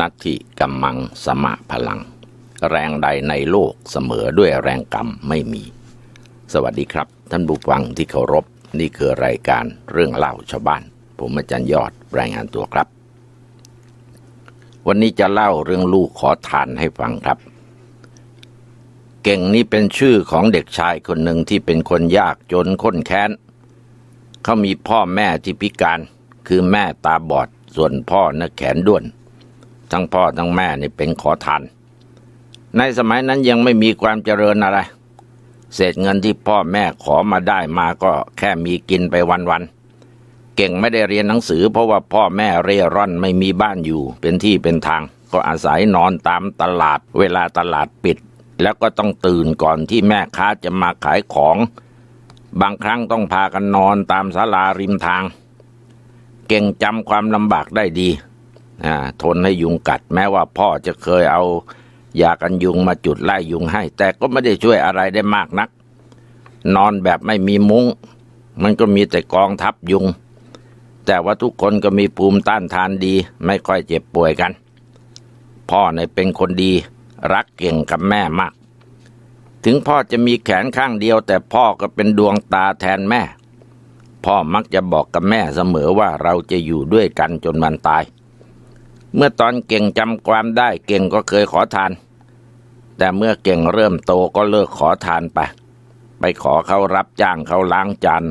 นัตถิกัมมังสมะพลัง แรงใดในโลกเสมอด้วยแรงกรรมไม่มี สวัสดีครับ ท่านผู้ฟังที่เคารพ นี่คือรายการเรื่องเล่าชาวบ้าน ผมอาจารย์ยอดรายงานตัวครับ วันนี้จะเล่าเรื่องลูกขอทานให้ฟังครับ เก่งนี้เป็นชื่อของเด็กชายคนหนึ่งที่เป็นคนยากจนข้นแค้นเขามีพ่อแม่ที่พิการ คือแม่ตาบอดส่วนพ่อน่ะแขนด้วน ทั้งพ่อทั้งแม่นี่เป็นขอทาน ในสมัยนั้นยังไม่มีความเจริญอะไร เศษเงินที่พ่อแม่ขอมาได้มาก็แค่มีกินไปวันๆ เก่งไม่ได้เรียนหนังสือ เพราะว่าพ่อแม่เร่ร่อนไม่มีบ้านอยู่ เป็นที่เป็นทาง ก็อาศัยนอนตามตลาด เวลาตลาดปิด แล้วก็ต้องตื่นก่อนที่แม่ค้าจะมาขายของ บางครั้งต้องพากันนอนตามศาลาริมทาง เก่งจำความลำบากได้ดี ทนให้ยุงกัด แม้ว่าพ่อจะเคยเอายากันยุงมาจุดไล่ยุงให้ แต่ก็ไม่ได้ช่วยอะไรได้มากนัก นอนแบบไม่มีมุง้ง มันก็มีแต่กองทับยุง แต่ว่าทุกคนก็มีภูมิต้านทานดี ไม่ค่อยเจ็บป่วยกัน พ่อเนี่ยเป็นคนดี รักเก่งกับแม่มาก ถึงพ่อจะมีแขนข้างเดียว แต่พ่อก็เป็นดวงตาแทนแม่ พ่อมักจะบอกกับแม่เสมอว่าเราจะอยู่ด้วยกันจนวันตาย เมื่อตอนเก่งจำความได้เก่งก็เคยขอทาน แต่เมื่อเก่งเริ่มโตก็เลิกขอทานไป ไปขอเขารับจ้างเขาล้างจาน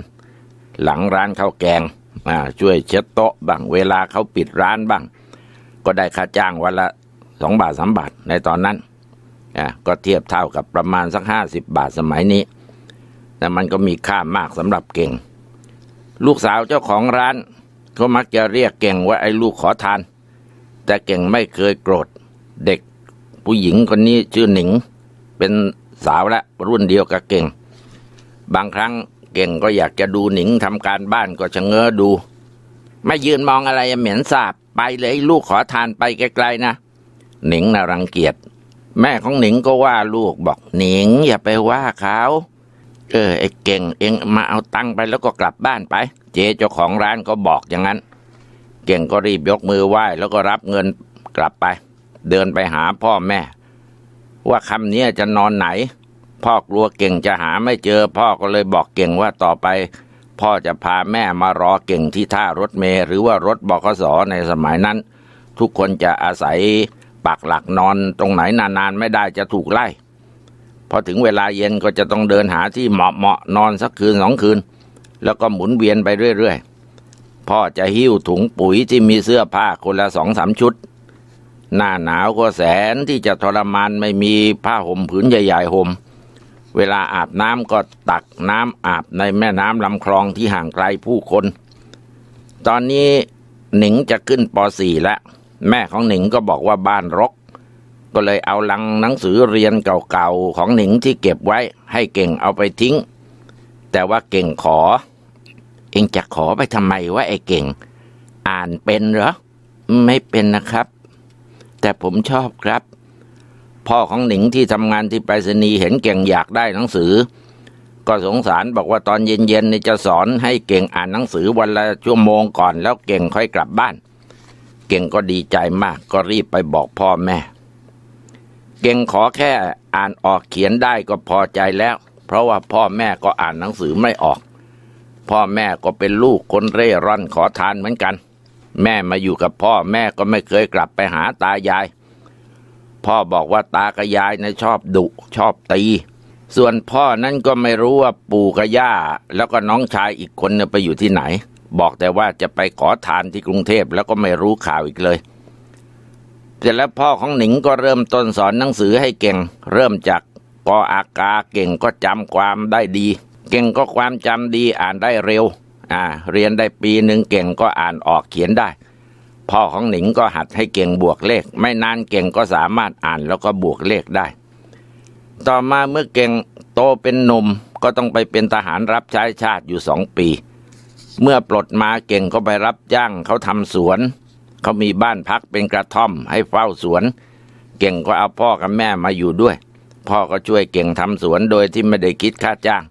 หลังร้านข้าวแกงช่วยเช็ดโต๊ะบ้างเวลาเขาปิดร้านบ้าง ก็ได้ค่าจ้างวันละสองบาทสามบาทในตอนนั้นก็เทียบเท่ากับประมาณสักห้าสิบบาทสมัยนี้ แต่มันก็มีค่ามากสำหรับเก่ง ลูกสาวเจ้าของร้านเขามักจะเรียกเก่งว่าไอ้ลูกขอทาน แต่เก่งไม่เคยโกรธ เด็กผู้หญิงคนนี้ชื่อหนิง เป็นสาวและรุ่นเดียวกับเก่ง บางครั้งเก่งก็อยากจะดูหนิงทำการบ้านก็ชะเง้อดู ไม่ยืนมองอะไรเหม็นสาบไปเลยลูกขอทานไปไกลๆนะ หนิงน่ารังเกียจแม่ของหนิงก็ว่าลูกบอกหนิง อย่าไปว่าเขาเออไอ้เก่งเองมาเอาตังค์ไปแล้วก็กลับบ้านไป เจ๊เจ้าของร้านก็บอกอย่างนั้น เก่งก็รีบยกมือไหว้แล้วก็รับเงินกลับไป เดินไปหาพ่อแม่ ว่าคำนี้จะนอนไหน พ่อกลัวเก่งจะหาไม่เจอ พ่อก็เลยบอกเก่งว่าต่อไป พ่อจะพาแม่มารอเก่งที่ท่ารถเมล์หรือว่ารถบขสในสมัยนั้น ทุกคนจะอาศัยปักหลักนอนตรงไหนนานๆไม่ได้จะถูกไล่พอถึงเวลาเย็นก็จะต้องเดินหาที่เหมาะเหมาะๆนอนสักคืนสองคืน แล้วก็หมุนเวียนไปเรื่อยๆ พ่อจะหิ้วถุงปุ๋ยที่มีเสื้อผ้าคนละสองสามชุด หน้าหนาวก็แสนที่จะทรมานไม่มีผ้าห่มผืนใหญ่ๆห่มเวลาอาบน้ำก็ตักน้ำอาบในแม่น้ำลำคลองที่ห่างไกลผู้คน ตอนนี้หนิงจะขึ้นป .4 แล้ว แม่ของหนิงก็บอกว่าบ้านรก ก็เลยเอาลังหนังสือเรียนเก่าๆของหนิงที่เก็บไว้ให้เก่งเอาไปทิ้ง แต่ว่าเก่งขอ เองจะขอไปทำไมวะไอ้เก่ง อ่านเป็นเหรอ ไม่เป็นนะครับ แต่ผมชอบครับ พ่อของหนิงที่ทำงานที่ไปรษณีย์เห็นเก่งอยากได้หนังสือ ก็สงสารบอกว่าตอนเย็นๆนี่จะสอนให้เก่งอ่านหนังสือวันละชั่วโมงก่อน แล้วเก่งค่อยกลับบ้าน เก่งก็ดีใจมาก ก็รีบไปบอกพ่อแม่ เก่งขอแค่อ่านออกเขียนได้ก็พอใจแล้ว เพราะว่าพ่อแม่ก็อ่านหนังสือไม่ออก พ่อแม่ก็เป็นลูกคนเร่ร่อนขอทานเหมือนกัน แม่มาอยู่กับพ่อแม่ก็ไม่เคยกลับไปหาตายาย พ่อบอกว่าตากับยายนะชอบดุชอบตี ส่วนพ่อนั้นก็ไม่รู้ว่าปู่กับย่า แล้วก็น้องชายอีกคนเนี่ยไปอยู่ที่ไหน บอกแต่ว่าจะไปขอทานที่กรุงเทพแล้วก็ไม่รู้ข่าวอีกเลยเสร็จแล้วพ่อของหนิงก็เริ่มต้นสอนหนังสือให้เก่ง เริ่มจากกออากาเก่งก็จำความได้ดี เก่งก็ความจำดีอ่านได้เร็ว อ่า เรียนได้ปีหนึ่งเก่งก็อ่านออกเขียนได้ พ่อของหนิงก็หัดให้เก่งบวกเลข ไม่นานเก่งก็สามารถอ่านแล้วก็บวกเลขได้ ต่อมาเมื่อเก่งโตเป็นหนุ่มก็ต้องไปเป็นทหารรับใช้ชาติอยู่สองปี เมื่อปลดมาเก่งก็ไปรับจ้างเขาทำสวน เขามีบ้านพักเป็นกระท่อมให้เฝ้าสวน เก่งก็เอาพ่อกับแม่มาอยู่ด้วย พ่อก็ช่วยเก่งทำสวนโดยที่ไม่ได้คิดค่าจ้าง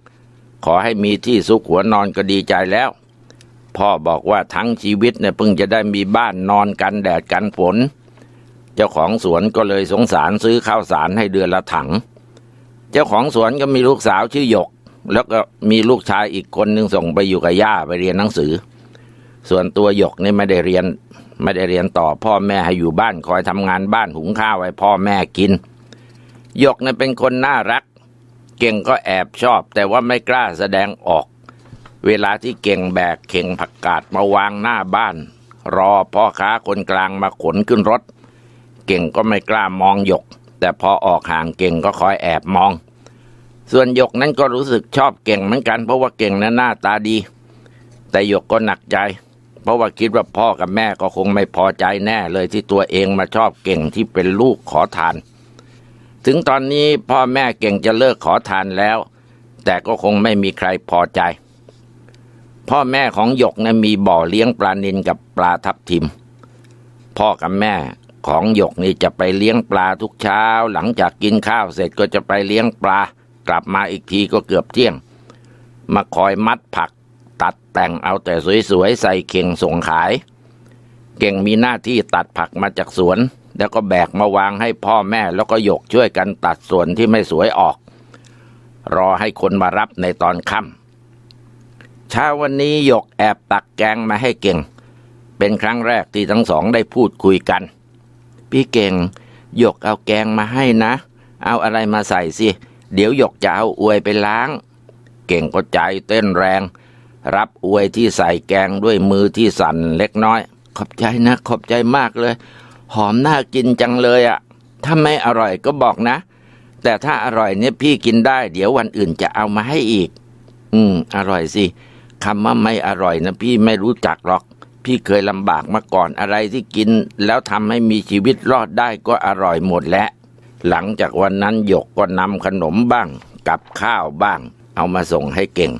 ขอให้มีที่ซุกหัวนอนก็ดีใจแล้ว พ่อบอกว่าทั้งชีวิตเนี่ยเพิ่งจะได้มีบ้านนอนกันแดดกันฝน เจ้าของสวนก็เลยสงสารซื้อข้าวสารให้เดือนละถัง เจ้าของสวนก็มีลูกสาวชื่อหยก แล้วก็มีลูกชายอีกคนหนึ่งส่งไปอยู่กับย่าไปเรียนหนังสือ ส่วนตัวหยกนี่ไม่ได้เรียนไม่ได้เรียนต่อพ่อแม่ให้อยู่บ้านคอยทำงานบ้านหุงข้าวให้พ่อแม่กินหยกเนี่ยเป็นคนน่ารัก เก่งก็แอบชอบ แต่ว่าไม่กล้าแสดงออก เวลาที่เก่งแบกเข่งผักกาดมาวางหน้าบ้าน รอพ่อค้าคนกลางมาขนขึ้นรถ เก่งก็ไม่กล้ามองหยก แต่พอออกห่างเก่งก็คอยแอบมอง ส่วนหยกนั้นก็รู้สึกชอบเก่งเหมือนกัน เพราะว่าเก่งนั้นหน้าตาดี แต่หยกก็หนักใจ เพราะว่าคิดว่าพ่อกับแม่ก็คงไม่พอใจแน่เลยที่ตัวเองมาชอบเก่งที่เป็นลูกขอทาน ถึงตอนนี้พ่อแม่เก่งจะเลิกขอทานแล้ว แต่ก็คงไม่มีใครพอใจ พ่อแม่ของหยกนะมีบ่อเลี้ยงปลานิลกับปลาทับทิม พ่อกับแม่ของหยกนี่จะไปเลี้ยงปลาทุกเช้า หลังจากกินข้าวเสร็จก็จะไปเลี้ยงปลากลับมาอีกทีก็เกือบเที่ยง มาคอยมัดผักตัดแต่งเอาแต่สวยๆใส่เข่งส่งขาย เก่งมีหน้าที่ตัดผักมาจากสวน แล้วก็แบกมาวางให้พ่อแม่แล้วก็หยกช่วยกันตัดส่วนที่ไม่สวยออก รอให้คนมารับในตอนค่ำเช้าวันนี้หยกแอบตักแกงมาให้เก่ง เป็นครั้งแรกที่ทั้งสองได้พูดคุยกัน พี่เก่งหยกเอาแกงมาให้นะ เอาอะไรมาใส่สิ เดี๋ยวหยกจะเอาอวยไปล้าง เก่งก็ใจเต้นแรง รับอวยที่ใส่แกงด้วยมือที่สั่นเล็กน้อย ขอบใจนะ ขอบใจมากเลย หอมน่ากินจังเลยอะ่ะ ถ้าไม่อร่อยก็บอกนะ แต่ถ้าอร่อยเนี่ยพี่กินได้ เดี๋ยววันอื่นจะเอามาให้อีก อืม อร่อยสิคำว่าไม่อร่อยนะพี่ไม่รู้จักหรอก พี่เคยลำบากมาก่อนอะไรที่กิน แล้วทำให้มีชีวิตรอดได้ก็อร่อยหมดแล้ว หลังจากวันนั้นหยกก็นำขนมบ้าง กับข้าวบ้าง เอามาส่งให้เก่ง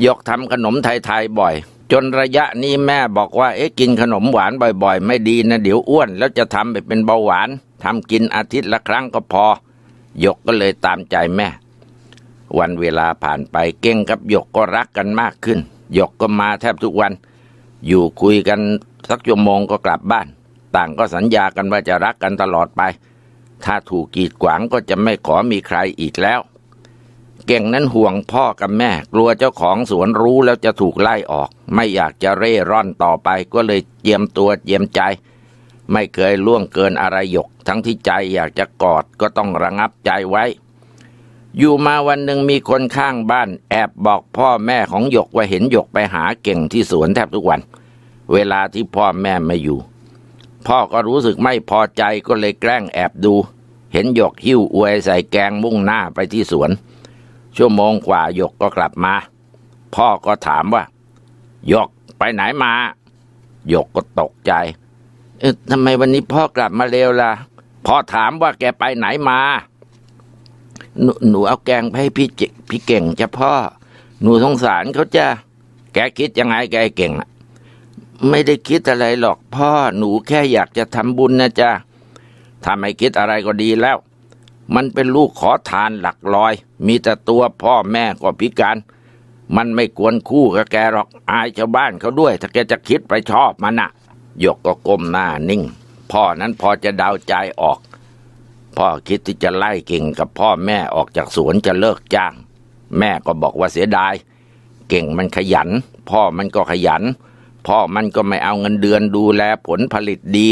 หยกทำขนมไทยๆบ่อย จนระยะนี้แม่บอกว่า เอ๊ะกินขนมหวานบ่อย ๆ ไม่ดีนะเดี๋ยวอ้วน แล้วจะทำไปเป็นเบาหวานทำกินอาทิตย์ละครั้งก็พอ หยกก็เลยตามใจแม่ วันเวลาผ่านไปเก่งกับหยกก็รักกันมากขึ้น หยกก็มาแทบทุกวัน อยู่คุยกันสักชั่วโมงก็กลับบ้าน ต่างก็สัญญากันว่าจะรักกันตลอดไป ถ้าถูกกีดขวางก็จะไม่ขอมีใครอีกแล้ว เก่งนั้นห่วงพ่อกับแม่ กลัวเจ้าของสวนรู้แล้วจะถูกไล่ออก ไม่อยากจะเร่ร่อนต่อไปก็เลยเจียมตัวเจียมใจ ไม่เคยล่วงเกินอะไรหยก ทั้งที่ใจอยากจะกอดก็ต้องระงับใจไว้ อยู่มาวันหนึ่งมีคนข้างบ้าน แอบบอกพ่อแม่ของหยกว่าเห็นหยกไปหาเก่งที่สวนแทบทุกวัน เวลาที่พ่อแม่ไม่อยู่ พ่อก็รู้สึกไม่พอใจก็เลยแกล้งแอบดู เห็นหยกหิ้วอวยใส่แกงมุ่งหน้าไปที่สวน ชั่วโมงกว่าหยกก็กลับมา พ่อก็ถามว่าหยกไปไหนมาหยกก็ตกใจ เอ๊ะทำไมวันนี้พ่อกลับมาเร็วล่ะ พ่อถามว่าแกไปไหนมา หนูหนูเอาแกงไปให้พี่เจพี่เก่งจ้ะพ่อ หนูสงสารเขาจ้ะแกคิดยังไงแกเก่งอะไม่ได้คิดอะไรหรอกพ่อ หนูแค่อยากจะทำบุญนะจ๊ะถ้าไม่คิดอะไรก็ดีแล้ว มันเป็นลูกขอทานหลักลอย มีแต่ตัวพ่อแม่ก็พิการ มันไม่ควรคู่กับแกหรอกอายชาวบ้านเขาด้วย ถ้าแกจะคิดไปชอบมันน่ะหยกก็ก้มหน้านิ่ง พ่อนั้นพอจะเดาใจออก พ่อคิดที่จะไล่เก่งกับพ่อแม่ออกจากสวนจะเลิกจ้าง แม่ก็บอกว่าเสียดาย เก่งมันขยัน พ่อมันก็ขยัน พ่อมันก็ไม่เอาเงินเดือนดูแลผลผลิตดี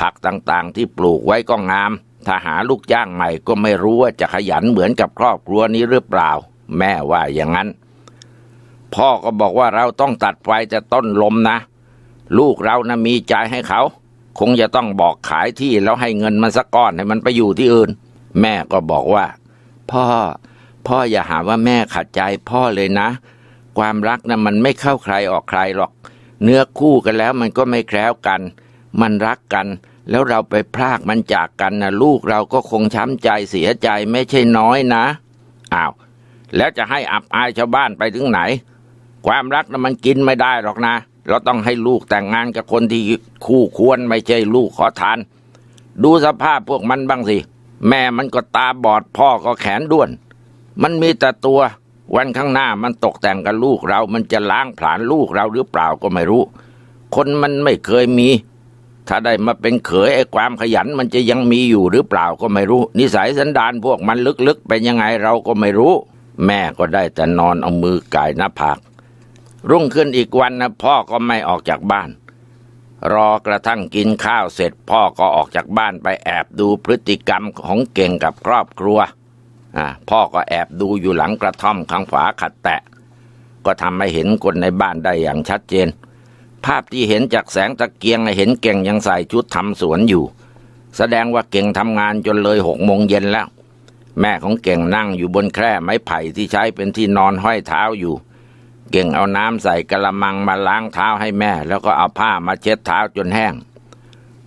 ผักต่างๆที่ปลูกไว้ก็งาม ถ้าหาลูกจ้างใหม่ก็ไม่รู้ว่าจะขยันเหมือนกับครอบครัวนี้หรือเปล่า แม่ว่าอย่างนั้น พ่อก็บอกว่าเราต้องตัดไฟแต่ต้นลมนะ ลูกเรานะมีใจให้เขา คงจะต้องบอกขายที่แล้วให้เงินมันสักก้อนให้มันไปอยู่ที่อื่น แม่ก็บอกว่า พ่อ พ่ออย่าหาว่าแม่ขัดใจพ่อเลยนะ ความรักน่ะมันไม่เข้าใครออกใครหรอก เนื้อคู่กันแล้วมันก็ไม่แคล้วกัน มันรักกันแล้วเราไปพรากมันจากกันนะลูกเราก็คงช้ำใจเสียใจไม่ใช่น้อยนะอ้าวแล้วจะให้อับอายชาวบ้านไปถึงไหน ความรักนะมันกินไม่ได้หรอกนะ เราต้องให้ลูกแต่งงานกับคนที่คู่ควรไม่ใช่ลูกขอทาน ดูสภาพพวกมันบ้างสิ แม่มันก็ตาบอดพ่อก็แขนด้วน มันมีแต่ตัววันข้างหน้ามันตกแต่งกับลูกเรา มันจะล้างผลาญลูกเราหรือเปล่าก็ไม่รู้ คนมันไม่เคยมี ถ้าได้มาเป็นเขยไอ้ความขยันมันจะยังมีอยู่หรือเปล่าก็ไม่รู้ นิสัยสันดานพวกมันลึกๆเป็นยังไงเราก็ไม่รู้ แม่ก็ได้แต่นอนเอามือก่ายหน้าผาก รุ่งขึ้นอีกวันนะพ่อก็ไม่ออกจากบ้าน รอกระทั่งกินข้าวเสร็จพ่อก็ออกจากบ้านไปแอบดูพฤติกรรมของเก่งกับครอบครัวอ่าพ่อก็แอบดูอยู่หลังกระท่อมข้างฝาขัดแตะ ก็ทำให้เห็นคนในบ้านได้อย่างชัดเจน ภาพที่เห็นจากแสงตะเกียงเห็นเก่งยังใส่ชุดทำสวนอยู่ แสดงว่าเก่งทำงานจนเลยหกโมงเย็นแล้ว แม่ของเก่งนั่งอยู่บนแคร่ไม้ไผ่ที่ใช้เป็นที่นอนห้อยเท้าอยู่ เก่งเอาน้ำใส่กระมังมาล้างเท้าให้แม่ แล้วก็เอาผ้ามาเช็ดเท้าจนแห้ง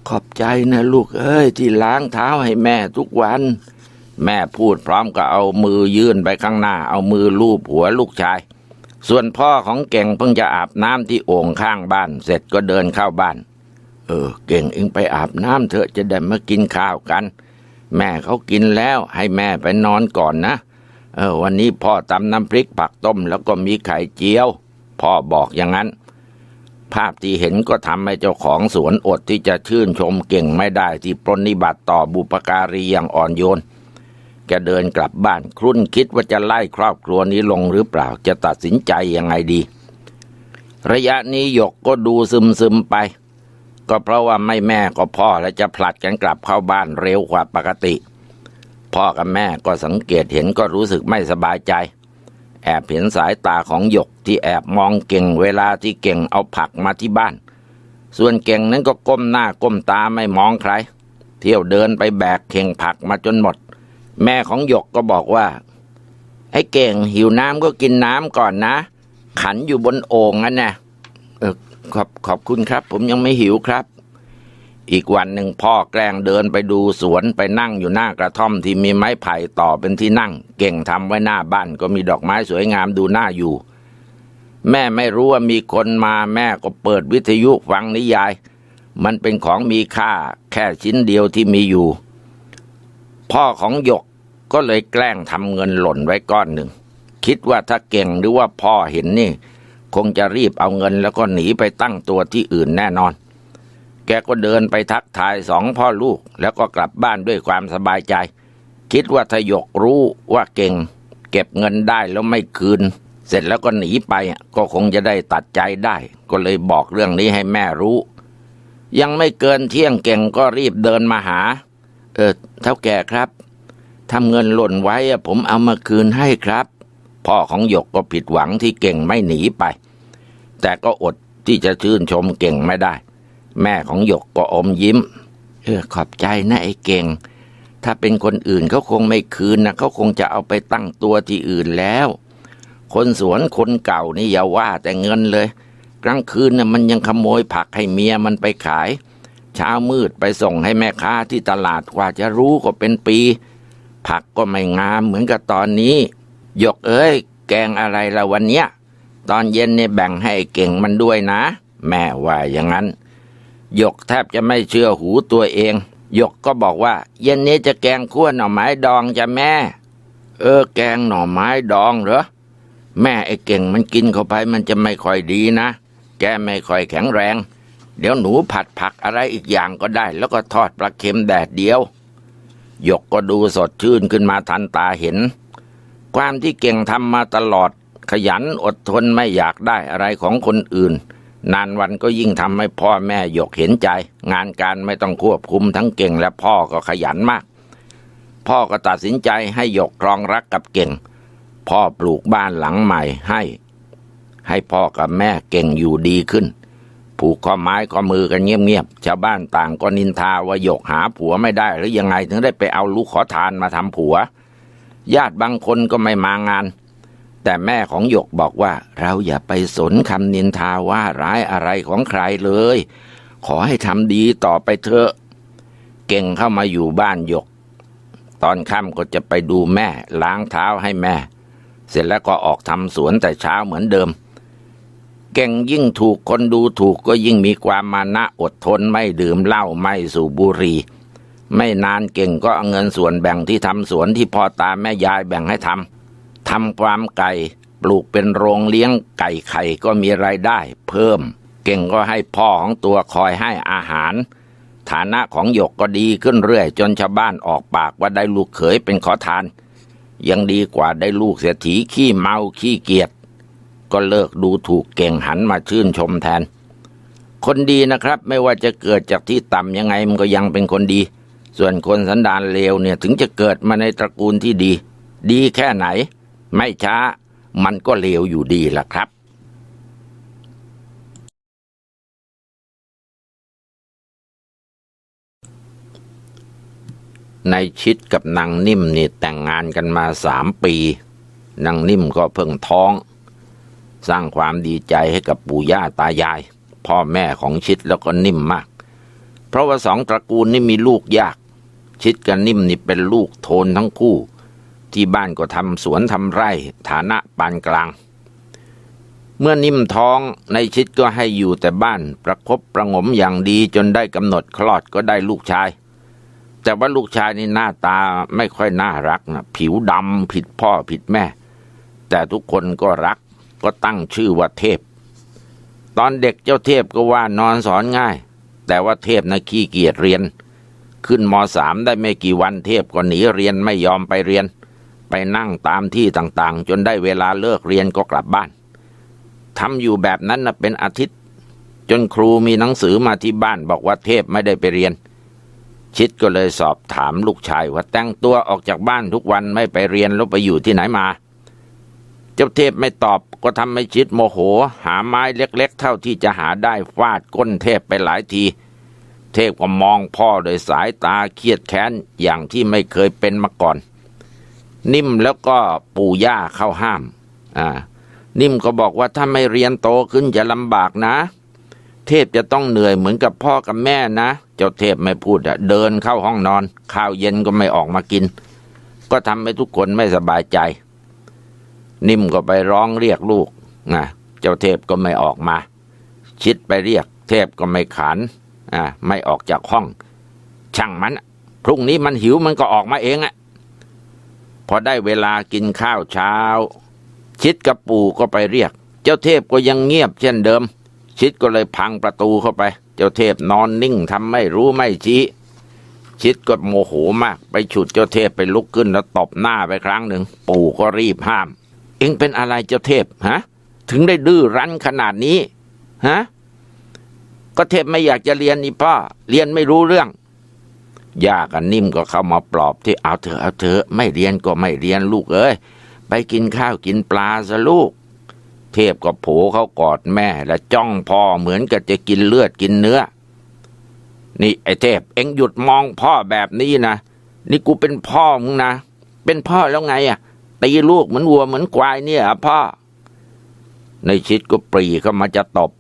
ขอบใจนะลูกเอ้ยที่ล้างเท้าให้แม่ทุกวัน แม่พูดพร้อมกับเอามือยื่นไปข้างหน้า เอามือลูบหัวลูกชาย ส่วนพ่อของเก่งเพิ่งจะอาบน้ำที่โอ่งข้างบ้าน เสร็จก็เดินเข้าบ้าน เออ เก่งเองไปอาบน้ำเถอะจะได้มากินข้าวกัน แม่เขากินแล้วให้แม่ไปนอนก่อนนะเออ วันนี้พ่อตำน้ำพริกผักต้ม แล้วก็มีไข่เจียว พ่อบอกอย่างนั้น ภาพที่เห็นก็ทำให้เจ้าของสวนอดที่จะชื่นชมเก่งไม่ได้ที่ปรนนิบัติต่อบุปการีอย่างอ่อนโยน แกเดินกลับบ้านครุ่นคิดว่าจะไล่ครอบครัวนี้ลงหรือเปล่าจะตัดสินใจยังไงดี ระยะนี้หยกก็ดูซึมซึมไป ก็เพราะว่าไม่แม่ก็พ่อและจะผลัดกันกลับเข้าบ้านเร็วกว่าปกติ พ่อกับแม่ก็สังเกตเห็นก็รู้สึกไม่สบายใจ แอบเห็นสายตาของหยกที่แอบมองเก่งเวลาที่เก่งเอาผักมาที่บ้าน ส่วนเก่งนั้นก็ก้มหน้าก้มตาไม่มองใคร เที่ยวเดินไปแบกเข่งผักมาจนหมด แม่ของหยกก็บอกว่า ไอ้เก่งหิวน้ำก็กินน้ำก่อนนะ ขันอยู่บนโอ่งนั่นนะเออขอบขอบคุณครับ ผมยังไม่หิวครับ อีกวันหนึ่งพ่อแกล้งเดินไปดูสวนไปนั่งอยู่หน้ากระท่อมที่มีไม้ไผ่ต่อเป็นที่นั่ง เก่งทำไว้หน้าบ้านก็มีดอกไม้สวยงามดูหน้าอยู่ แม่ไม่รู้ว่ามีคนมาแม่ก็เปิดวิทยุฟังนิยาย มันเป็นของมีค่าแค่ชิ้นเดียวที่มีอยู่ พ่อของหยกก็เลยแกล้งทำเงินหล่นไว้ก้อนหนึ่ง คิดว่าถ้าเก่งหรือว่าพ่อเห็นนี่ คงจะรีบเอาเงินแล้วก็หนีไปตั้งตัวที่อื่นแน่นอน แกก็เดินไปทักทายสองพ่อลูกแล้วก็กลับบ้านด้วยความสบายใจ คิดว่าถ้าหยกรู้ว่าเก่ง เก็บเงินได้แล้วไม่คืน เสร็จแล้วก็หนีไปก็คงจะได้ตัดใจได้ ก็เลยบอกเรื่องนี้ให้แม่รู้ ยังไม่เกินเที่ยงเก่งก็รีบเดินมาหา เออเท่าแก่ครับทำเงินหล่นไว้ผมเอามาคืนให้ครับ พ่อของหยกก็ผิดหวังที่เก่งไม่หนีไป แต่ก็อดที่จะชื่นชมเก่งไม่ได้ แม่ของหยกก็อมยิ้ม เออขอบใจนะไอ้เก่ง ถ้าเป็นคนอื่นเขาคงไม่คืนนะเขาคงจะเอาไปตั้งตัวที่อื่นแล้ว คนสวนคนเก่านี่อย่าว่าแต่เงินเลย กลางคืนน่ะมันยังขโมยผักให้เมียมันไปขาย เช้ามืดไปส่งให้แม่ค้าที่ตลาดกว่าจะรู้ก็เป็นปี ผักก็ไม่งามเหมือนกับตอนนี้หยกเอ้ย แกงอะไรละวันเนี้ย ตอนเย็นเนี่ยแบ่งให้เก่งมันด้วยนะ แม่ว่าอย่างนั้นหยกแทบจะไม่เชื่อหูตัวเองหยกก็บอกว่า เย็นนี้จะแกงขั้วหน่อไม้ดองจ้ะแม่ เออ แกงหน่อไม้ดองเหรอแม่ไอ้เก่งมันกินเข้าไปมันจะไม่ค่อยดีนะ แกไม่ค่อยแข็งแรง เดี๋ยวหนูผัดผักอะไรอีกอย่างก็ได้ แล้วก็ทอดปลาเค็มแดดเดียว หยกก็ดูสดชื่นขึ้นมาทันตาเห็น ความที่เก่งทำมาตลอด ขยันอดทนไม่อยากได้อะไรของคนอื่น นานวันก็ยิ่งทำให้พ่อแม่หยกเห็นใจ งานการไม่ต้องควบคุมทั้งเก่งและพ่อก็ขยันมาก พ่อก็ตัดสินใจให้หยกครองรักกับเก่ง พ่อปลูกบ้านหลังใหม่ให้ ให้พ่อกับแม่เก่งอยู่ดีขึ้น ผูกข้อไม้ข้อมือกันเงียบๆชาวบ้านต่างก็นินทาว่าหยกหาผัวไม่ได้ หรือยังไงถึงได้ไปเอาลูกขอทานมาทำผัว ญาติบางคนก็ไม่มางาน แต่แม่ของหยกบอกว่า เราอย่าไปสนคำนินทาว่าร้ายอะไรของใครเลย ขอให้ทำดีต่อไปเถอะ เก่งเข้ามาอยู่บ้านหยก ตอนค่ำก็จะไปดูแม่ล้างเท้าให้แม่ เสร็จแล้วก็ออกทำสวนแต่เช้าเหมือนเดิม เก่งยิ่งถูกคนดูถูกก็ยิ่งมีความมานะอดทนไม่ดื่มเหล้าไม่สูบบุหรี่ไม่นานเก่งก็เอาเงินส่วนแบ่งที่ทำสวนที่พ่อตาแม่ยายแบ่งให้ทำทำความไก่ปลูกเป็นโรงเลี้ยงไก่ไข่ก็มีรายได้ เพิ่ม เก่งก็ให้พ่อของตัวคอยให้อาหาร ฐานะของหยกก็ดีขึ้นเรื่อย จนชาวบ้านออกปากว่าได้ลูกเขยเป็นขอทาน ยังดีกว่าได้ลูกเศรษฐีขี้เมาขี้เกียจ ก็เลิกดูถูกเก่งหันมาชื่นชมแทน คนดีนะครับ ไม่ว่าจะเกิดจากที่ต่ำยังไงมันก็ยังเป็นคนดี ส่วนคนสันดานเลวเนี่ยถึงจะเกิดมาในตระกูลที่ดี ดีแค่ไหน ไม่ช้า มันก็เลวอยู่ดีล่ะครับในชิดกับนางนิ่มนี่แต่งงานกันมาสามปี นางนิ่มก็เพิ่งท้อง สร้างความดีใจให้กับปู่ย่าตายาย พ่อแม่ของชิดแล้วก็นิ่มมาก เพราะว่าสองตระกูลนี่มีลูกยาก ชิดกับนิ่มนี่เป็นลูกโทนทั้งคู่ ที่บ้านก็ทำสวนทำไร่ฐานะปานกลาง เมื่อนิ่มท้องในชิดก็ให้อยู่แต่บ้านประคบประงมอย่างดีจนได้กำหนดคลอดก็ได้ลูกชายแต่ว่าลูกชายนี่หน้าตาไม่ค่อยน่ารักนะผิวดำผิดพ่อผิดแม่ แต่ทุกคนก็รัก ก็ตั้งชื่อว่าเทพ ตอนเด็กเจ้าเทพก็ว่านอนสอนง่าย แต่ว่าเทพนะขี้เกียจเรียน ขึ้นมสามได้ไม่กี่วันเทพก็หนีเรียนไม่ยอมไปเรียน ไปนั่งตามที่ต่างๆ จนได้เวลาเลิกเรียนก็กลับบ้านทำอยู่แบบนั้นนะเป็นอาทิตย์ จนครูมีหนังสือมาที่บ้านบอกว่าเทพไม่ได้ไปเรียน ชิดก็เลยสอบถามลูกชายว่าแต่งตัวออกจากบ้านทุกวันไม่ไปเรียนแล้วไปอยู่ที่ไหนมา เจ้าเทพไม่ตอบก็ทำให้ชิดโมโห หาไม้เล็กๆ เท่าที่จะหาได้ฟาดก้นเทพไปหลายที เทพก็มองพ่อโดยสายตาเครียดแค้นอย่างที่ไม่เคยเป็นมาก่อน นิ่มแล้วก็ปู่ย่าเข้าห้าม อ่า นิ่มก็บอกว่าถ้าไม่เรียนโตขึ้นจะลำบากนะ เทพจะต้องเหนื่อยเหมือนกับพ่อกับแม่นะ เจ้าเทพไม่พูดอะเดินเข้าห้องนอน ข้าวเย็นก็ไม่ออกมากิน ก็ทำให้ทุกคนไม่สบายใจ นิ่มก็ไปร้องเรียกลูกนะเจ้าเทพก็ไม่ออกมา ชิดไปเรียก เทพก็ไม่ขานอ่าไม่ออกจากห้อง ช่างมันพรุ่งนี้มันหิวมันก็ออกมาเองอะพอได้เวลากินข้าวเช้า ชิดกับปู่ก็ไปเรียก เจ้าเทพก็ยังเงียบเช่นเดิม ชิดก็เลยพังประตูเข้าไป เจ้าเทพนอนนิ่งทำไม่รู้ไม่ชี้ชิดก็โมโหมาก ไปฉุดเจ้าเทพไปลุกขึ้นแล้วตบหน้าไปครั้งหนึ่ง ปู่ก็รีบห้าม องเป็นอะไรเจ้าเทพฮะถึงได้ดื้อรั้นขนาดนี้ฮะก็เทพไม่อยากจะเรียนนี่พ่อเรียนไม่รู้เรื่องย่ากับนิ่มก็เข้ามาปลอบที่เอาเถอะเอาเถอะไม่เรียนก็ไม่เรียนลูกเอ้ยไปกินข้าวกินปลาซะลูก เทพก็โผเขากอดแม่ และจ้องพ่อเหมือนกับจะกินเลือดกินเนื้อ นี่ไอ้เทพ เอ็งหยุดมองพ่อแบบนี้นะนี่กูเป็นพ่อมึงนะเป็นพ่อแล้วไงอะ ตีลูกเหมือนวัวเหมือนควายเนี่ยพ่อ ในชิดก็ปรีเข้ามาจะตบ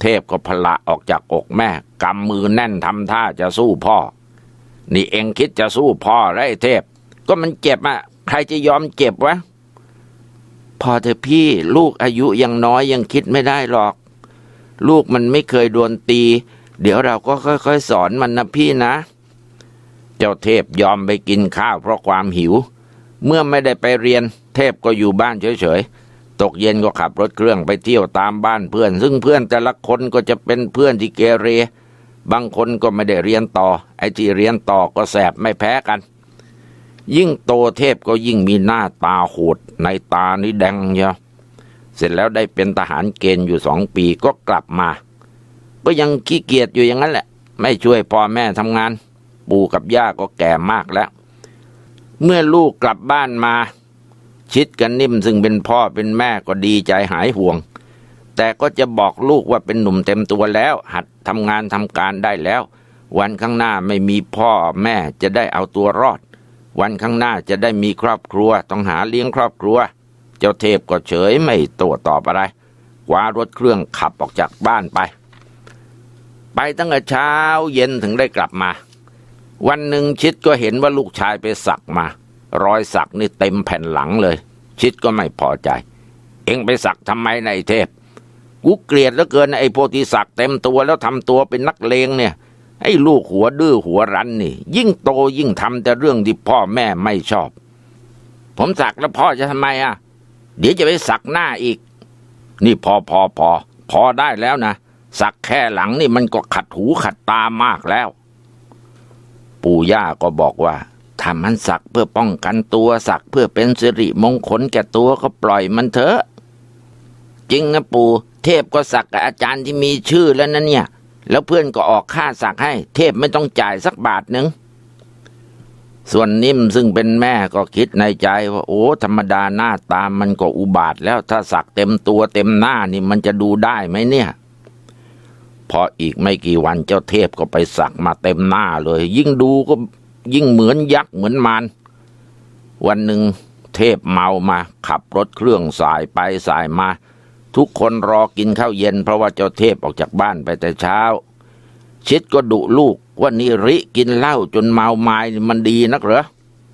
เทพก็พละออกจากอกแม่กำมือแน่นทำท่าจะสู้พ่อ นี่เองคิดจะสู้พ่อไรเทพ ก็มันเจ็บอะใครจะยอมเจ็บวะพอเถอะพี่ลูกอายุยังน้อยยังคิดไม่ได้หรอก ลูกมันไม่เคยโดนตี เดี๋ยวเราก็ค่อยๆสอนมันนะพี่นะ เจ้าเทพยอมไปกินข้าวเพราะความหิว เมื่อไม่ได้ไปเรียนเทพก็อยู่บ้านเฉยๆ ตกเย็นก็ขับรถเครื่องไปเที่ยวตามบ้านเพื่อน ซึ่งเพื่อนแต่ละคนก็จะเป็นเพื่อนที่เกเร บางคนก็ไม่ได้เรียนต่อ ไอ้ที่เรียนต่อก็แสบไม่แพ้กัน ยิ่งโตเทพก็ยิ่งมีหน้าตาโหดในตานี่แดงเยอะเสร็จแล้วได้เป็นทหารเกณฑ์อยู่สองปีก็กลับมา ก็ยังขี้เกียจอยู่อย่างนั้นแหละ ไม่ช่วยพ่อแม่ทำงาน ปู่กับย่าก็แก่มากแล้ว เมื่อลูกกลับบ้านมา ชิดกันนิ่มซึ่งเป็นพ่อเป็นแม่ก็ดีใจหายห่วง แต่ก็จะบอกลูกว่าเป็นหนุ่มเต็มตัวแล้ว หัดทำงานทำการได้แล้ว วันข้างหน้าไม่มีพ่อแม่จะได้เอาตัวรอด วันข้างหน้าจะได้มีครอบครัว ต้องหาเลี้ยงครอบครัว เจ้าเทพก็เฉยไม่โตัวตอบอะไรกว่ารถเครื่องขับออกจากบ้านไป ไปตั้งแต่เช้าเย็นถึงได้กลับมา วันหนึ่งชิดก็เห็นว่าลูกชายไปสักมา รอยสักนี่เต็มแผ่นหลังเลย ชิดก็ไม่พอใจ เอ็งไปสักทำไมในายเทพ กูเกลียดเหลือเกินไอ้พวกที่สักเต็มตัวแล้วทำตัวเป็นนักเลงเนี่ย ไอ้ลูกหัวดื้อหัวรั้นนี่ ยิ่งโตยิ่งทำแต่เรื่องที่พ่อแม่ไม่ชอบ ผมสักแล้วพ่อจะทำไมอะ เดี๋ยวจะไปสักหน้าอีก นี่พอพอพอพอได้แล้วนะสักแค่หลังนี่มันก็ขัดหูขัดตามากแล้ว ปู่ย่าก็บอกว่าถ้ามันสักเพื่อป้องกันตัวสักเพื่อเป็นสิริมงคลแก่ตัวก็ปล่อยมันเถอะ จริงนะปู่เทพก็สักกับอาจารย์ที่มีชื่อแล้วนะเนี่ย แล้วเพื่อนก็ออกค่าสักให้ เทพไม่ต้องจ่ายสักบาทหนึ่งส่วนนิ่มซึ่งเป็นแม่ก็คิดในใจว่าโอ้ ธรรมดาหน้าตามมันก็อุบาทแล้วถ้าสักเต็มตัวเต็มหน้านี่มันจะดูได้ไหมเนี่ย พออีกไม่กี่วันเจ้าเทพก็ไปสักมาเต็มหน้าเลย ยิ่งดูก็ยิ่งเหมือนยักษ์เหมือนมารวันหนึ่งเทพเมามา ขับรถเครื่องสายไปสายมา ทุกคนรอกินข้าวเย็น เพราะว่าเจ้าเทพออกจากบ้านไปแต่เช้า ชิดก็ดุลูกว่านี่ริกินเหล้าจนเมาไม้มันดีนักเหรอ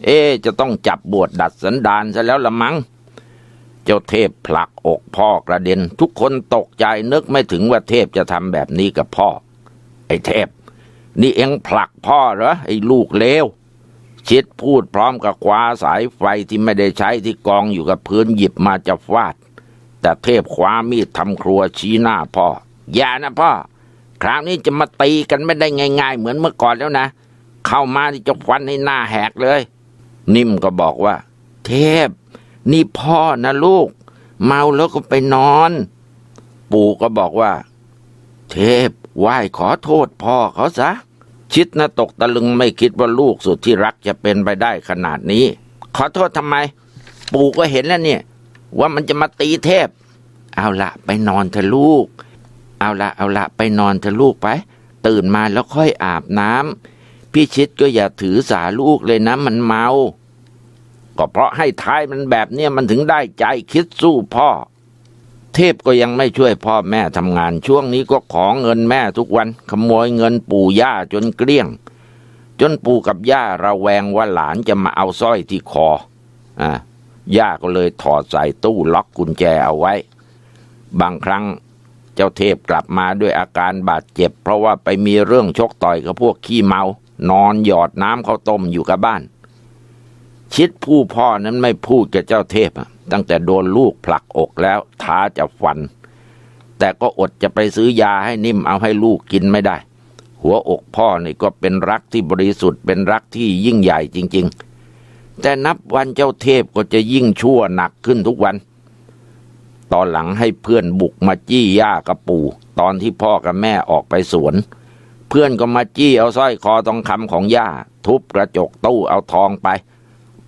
เอ๊จะต้องจับบวชดัดสันดานซะแล้วละมัง้ง เจ้าเทพผลักอกพ่อกระเด็น ทุกคนตกใจนึกไม่ถึงว่าเทพจะทำแบบนี้กับพ่อ ไอ้เทพ นี่เอ็งผลักพ่อเหรอไอ้ลูกเลวชิดพูดพร้อมกับคว้าสายไฟที่ไม่ได้ใช้ที่กองอยู่กับพื้นหยิบมาจะฟาด แต่เทพคว้ามีดทำครัวชี้หน้าพ่อ อย่านะพ่อ คราวนี้จะมาตีกันไม่ได้ง่ายๆ เหมือนเมื่อก่อนแล้วนะ เข้ามาที่จะฟันให้หน้าแหกเลย นิ่มก็บอกว่า เทพ นี่พ่อนะลูก เมาแล้วก็ไปนอน ปู่ก็บอกว่า เทพไหว้ขอโทษพ่อเขาซะ ชิดนะตกตะลึงไม่คิดว่าลูกสุดที่รักจะเป็นไปได้ขนาดนี้ ขอโทษทำไม ปู่ก็เห็นแล้วเนี่ย ว่ามันจะมาตีเทพ เอาละไปนอนเถอะลูก เอาละเอาละไปนอนเถอะลูกไป ตื่นมาแล้วค่อยอาบน้ำพี่ชิดก็อย่าถือสาลูกเลยนะมันเมา ก็เพราะให้ท้ายมันแบบเนี้ยมันถึงได้ใจคิดสู้พ่อ เทพก็ยังไม่ช่วยพ่อแม่ทำงาน ช่วงนี้ก็ขอเงินแม่ทุกวัน ขโมยเงินปู่ย่าจนเกลี้ยง จนปู่กับย่าระแวงว่าหลานจะมาเอาสร้อยที่คออ่าย่าก็เลยถอดใส่ตู้ล็อกกุญแจเอาไว้ บางครั้งเจ้าเทพกลับมาด้วยอาการบาดเจ็บ เพราะว่าไปมีเรื่องชกต่อยกับพวกขี้เมา นอนหยอดน้ำข้าวต้มอยู่กับบ้าน ชิดผู้พ่อนั้นไม่พูดกับเจ้าเทพตั้งแต่โดนลูกผลักอกแล้วท้าจะฟัน แต่ก็อดจะไปซื้อยาให้นิ่มเอาให้ลูกกินไม่ได้ หัวอกพ่อนี่ก็เป็นรักที่บริสุทธิ์เป็นรักที่ยิ่งใหญ่จริง ๆ แต่นับวันเจ้าเทพก็จะยิ่งชั่วหนักขึ้นทุกวัน ตอนหลังให้เพื่อนบุกมาจี้ย่ากับปู่ ตอนที่พ่อกับแม่ออกไปสวน เพื่อนก็มาจี้เอาสร้อยคอทองคำของย่า ทุบกระจกตู้เอาทองไป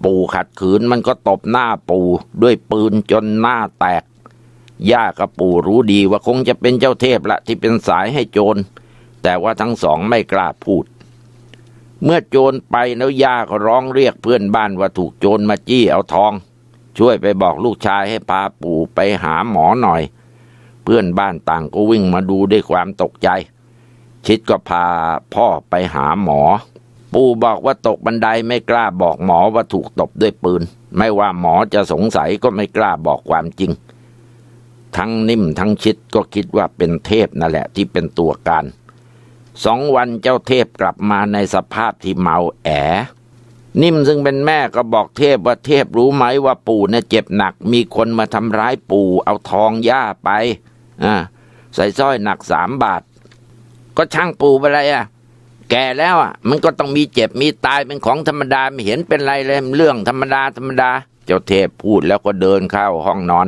ปู่ขัดขืนมันก็ตบหน้าปู่ด้วยปืนจนหน้าแตก ย่ากับปู่รู้ดีว่าคงจะเป็นเจ้าเทพละที่เป็นสายให้โจร แต่ว่าทั้งสองไม่กล้าพูด เมื่อโจรไปแล้วย่าก็ร้องเรียกเพื่อนบ้านว่าถูกโจรมาจี้เอาทอง ช่วยไปบอกลูกชายให้พาปู่ไปหาหมอหน่อย เพื่อนบ้านต่างก็วิ่งมาดูด้วยความตกใจ ชิดก็พาพ่อไปหาหมอ ปู่บอกว่าตกบันไดไม่กล้าบอกหมอว่าถูกตบด้วยปืน ไม่ว่าหมอจะสงสัยก็ไม่กล้าบอกความจริง ทั้งนิ่มทั้งชิดก็คิดว่าเป็นเทพนั่นแหละที่เป็นตัวการ สองวันเจ้าเทพกลับมาในสภาพที่เมาแอ นิ่มซึ่งเป็นแม่ก็บอกเทพว่าเทพรู้ไหมว่าปู่เนี่ยเจ็บหนัก มีคนมาทำร้ายปู่เอาทองย่าไปอ่าใส่สร้อยหนักสามบาท ก็ช่างปู่ไปเลยอะ แก่แล้วอะ มันก็ต้องมีเจ็บมีตายเป็นของธรรมดาไม่เห็นเป็นไรเลยเรื่องธรรมดาธรรมดา เจ้าเทพพูดแล้วก็เดินเข้าห้องนอน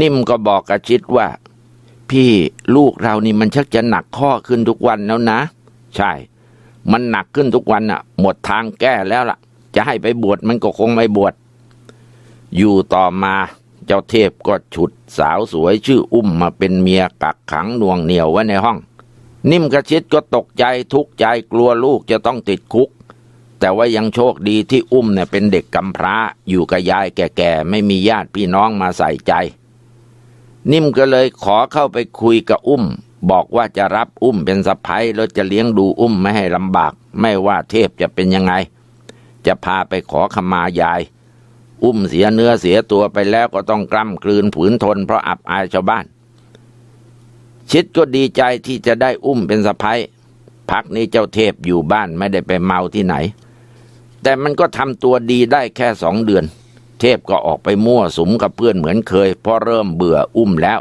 นิ่มก็บอกกับชิดว่า พี่ลูกเรานี่มันชักจะหนักข้อขึ้นทุกวันแล้วนะ ใช่ มันหนักขึ้นทุกวันอะ หมดทางแก้แล้วล่ะ จะให้ไปบวชมันก็คงไม่บวชอยู่ต่อมาเจ้าเทพก็ฉุดสาวสวยชื่ออุ้มมาเป็นเมียกักขังน่วงเหนียวไว้ในห้อง นิ่มกระชิดก็ตกใจทุกข์ใจกลัวลูกจะต้องติดคุก แต่ว่ายังโชคดีที่อุ้มเนี่ยเป็นเด็กกำพร้าอยู่กับยายแก่ๆไม่มีญาติพี่น้องมาใส่ใจ นิ่มก็เลยขอเข้าไปคุยกับอุ้ม บอกว่าจะรับอุ้มเป็นสะพ้ยแล้วจะเลี้ยงดูอุ้มไม่ให้ลำบาก ไม่ว่าเทพจะเป็นยังไง จะพาไปขอขมายาย อุ้มเสียเนื้อเสียตัวไปแล้วก็ต้องกล้ำกลืนผืนทนเพราะอับอายชาวบ้าน ชิดก็ดีใจที่จะได้อุ้มเป็นสะพ้ยพักนี้เจ้าเทพอยู่บ้านไม่ได้ไปเมาที่ไหน แต่มันก็ทำตัวดีได้แค่สองเดือน เทพก็ออกไปมั่วสุมกับเพื่อนเหมือนเคยเพราะเริ่มเบื่ออุ้มแล้ว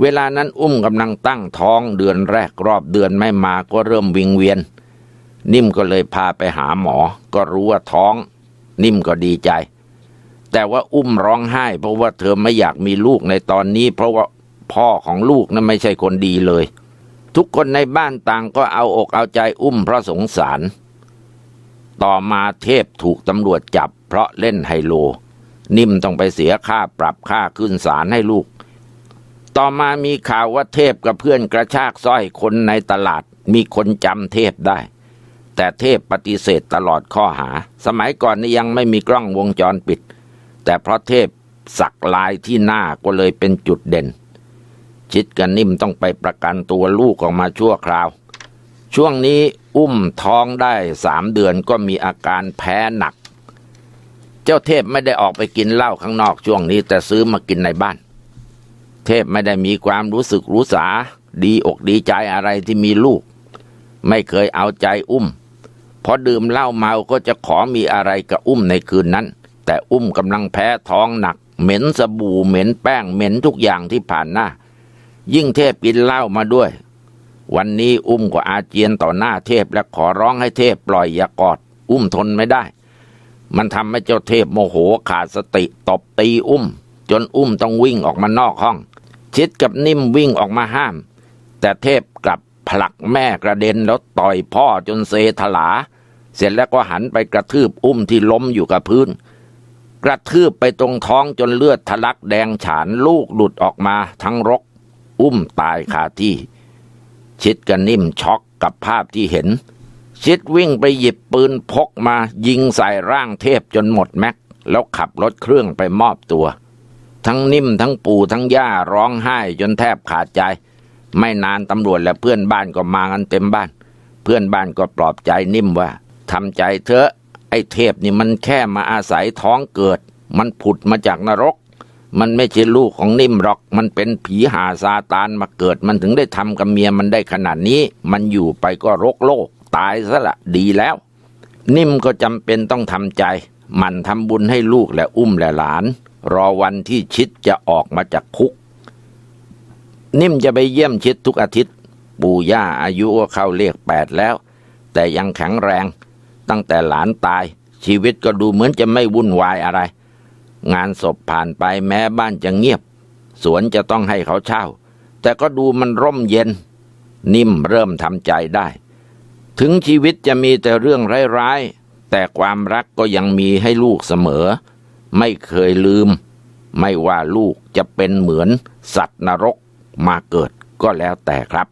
เวลานั้นอุ้มกำลังตั้งท้องเดือนแรกรอบเดือนไม่มาก็เริ่มวิงเวียน นิ่มก็เลยพาไปหาหมอ ก็รู้ว่าท้อง นิ่มก็ดีใจ แต่ว่าอุ้มร้องไห้ เพราะว่าเธอไม่อยากมีลูกในตอนนี้ เพราะว่า พ่อของลูกนั้นไม่ใช่คนดีเลย ทุกคนในบ้านต่างก็เอาอกเอาใจอุ้มพระสงสาร ต่อมาเทพถูกตำรวจจับเพราะเล่นไฮโล นิ่มต้องไปเสียค่าปรับค่าขึ้นศาลให้ลูก ต่อมามีข่าวว่าเทพกับเพื่อนกระชากสร้อยคนในตลาด มีคนจำเทพได้ แต่เทพปฏิเสธตลอดข้อหา สมัยก่อนนี่ยังไม่มีกล้องวงจรปิด แต่เพราะเทพสักลายที่หน้าก็เลยเป็นจุดเด่น ชิดกับนิ่มต้องไปประกันตัวลูกออกมาชั่วคราว ช่วงนี้อุ้มท้องได้สามเดือนก็มีอาการแพ้หนัก เจ้าเทพไม่ได้ออกไปกินเหล้าข้างนอกช่วงนี้ แต่ซื้อมากินในบ้าน เทพไม่ได้มีความรู้สึกรู้สา ดีอกดีใจอะไรที่มีลูก ไม่เคยเอาใจอุ้มพอดื่มเหล้าเมาก็จะขอมีอะไรกับอุ้มในคืนนั้น แต่อุ้มกำลังแพ้ท้องหนัก เหม็นสบู่เหม็นแป้งเหม็นทุกอย่างที่ผ่านหน้า ยิ่งเทพกินเหล้ามาด้วย วันนี้อุ้มก็อาเจียนต่อหน้าเทพและขอร้องให้เทพปล่อยอย่ากอด อุ้มทนไม่ได้ มันทำให้เจ้าเทพโมโหขาดสติตบตีอุ้ม จนอุ้มต้องวิ่งออกมานอกห้อง ชิดกับนิ่มวิ่งออกมาห้าม แต่เทพกลับผลักแม่กระเด็นแล้วต่อยพ่อจนเซถลา เสร็จแล้วก็หันไปกระทืบอุ้มที่ล้มอยู่กับพื้น กระทืบไปตรงท้องจนเลือดทะลักแดงฉานลูกหลุดออกมาทั้งรก อุ้มตายคาที่ ชิดกับนิ่มช็อกกับภาพที่เห็น ชิดวิ่งไปหยิบปืนพกมายิงใส่ร่างเทพจนหมดแม็ก แล้วขับรถเครื่องไปมอบตัว ทั้งนิ่มทั้งปู่ทั้งย่าร้องไห้จนแทบขาดใจ ไม่นานตำรวจและเพื่อนบ้านก็มากันเต็มบ้าน เพื่อนบ้านก็ปลอบใจนิ่มว่าทำใจเถอะไอ้เทพนี่มันแค่มาอาศัยท้องเกิด มันผุดมาจากนรก มันไม่ใช่ลูกของนิ่มหรอก มันเป็นผีหาซาตานมาเกิด มันถึงได้ทำกับเมียมันได้ขนาดนี้ มันอยู่ไปก็รกโลก ตายซะละดีแล้ว นิ่มก็จำเป็นต้องทำใจ มันทำบุญให้ลูกและอุ้มและหลาน รอวันที่ชิดจะออกมาจากคุก นิ่มจะไปเยี่ยมชิดทุกอาทิตย์ ปู่ย่าอายุก็เข้าเลขแปดแล้ว แต่ยังแข็งแรง ตั้งแต่หลานตาย ชีวิตก็ดูเหมือนจะไม่วุ่นวายอะไร งานศพผ่านไปแม้บ้านจะเงียบ สวนจะต้องให้เขาเช่า แต่ก็ดูมันร่มเย็น นิ่มเริ่มทำใจได้ ถึงชีวิตจะมีแต่เรื่องร้ายๆ แต่ความรักก็ยังมีให้ลูกเสมอ ไม่เคยลืม ไม่ว่าลูกจะเป็นเหมือนสัตว์นรกมาเกิดก็แล้วแต่ครับ